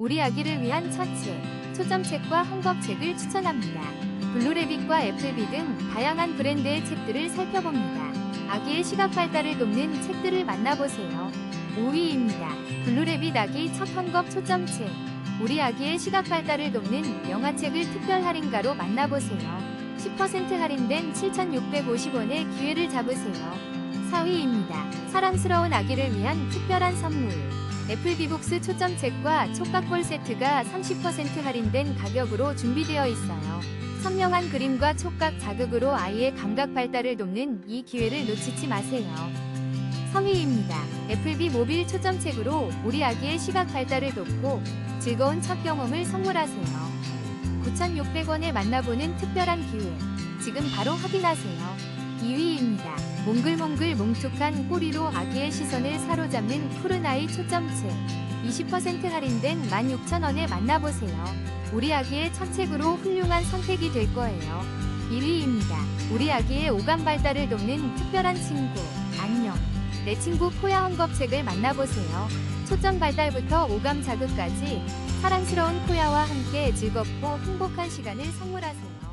우리 아기를 위한 첫 책, 초점책과 헝겊책을 추천합니다. 블루레빗과 애플비 등 다양한 브랜드의 책들을 살펴봅니다. 아기의 시각 발달을 돕는 책들을 만나보세요. 5위입니다. 블루레빗 아기 첫 헝겊 초점책. 우리 아기의 시각 발달을 돕는 영화책을 특별 할인가로 만나보세요. 10% 할인된 7,650원의 기회를 잡으세요. 4위입니다. 사랑스러운 아기를 위한 특별한 선물. 애플비북스 초점 책과 촉각볼 세트가 30% 할인된 가격으로 준비되어 있어요. 선명한 그림과 촉각 자극으로 아이의 감각 발달을 돕는 이 기회를 놓치지 마세요. 3위입니다. 애플비 모빌 초점 책으로 우리 아기의 시각 발달을 돕고 즐거운 첫 경험을 선물하세요. 9,600원에 만나보는 특별한 기회. 지금 바로 확인하세요. 2위입니다. 몽글몽글 뭉툭한 꼬리로 아기의 시선을 사로잡는 푸른아이 초점책. 20% 할인된 16,000원에 만나보세요. 우리 아기의 첫 책으로 훌륭한 선택이 될 거예요. 1위입니다. 우리 아기의 오감 발달을 돕는 특별한 친구. 안녕. 내 친구 포야 헝겊책을 만나보세요. 초점 발달부터 오감 자극까지 사랑스러운 포야와 함께 즐겁고 행복한 시간을 선물하세요.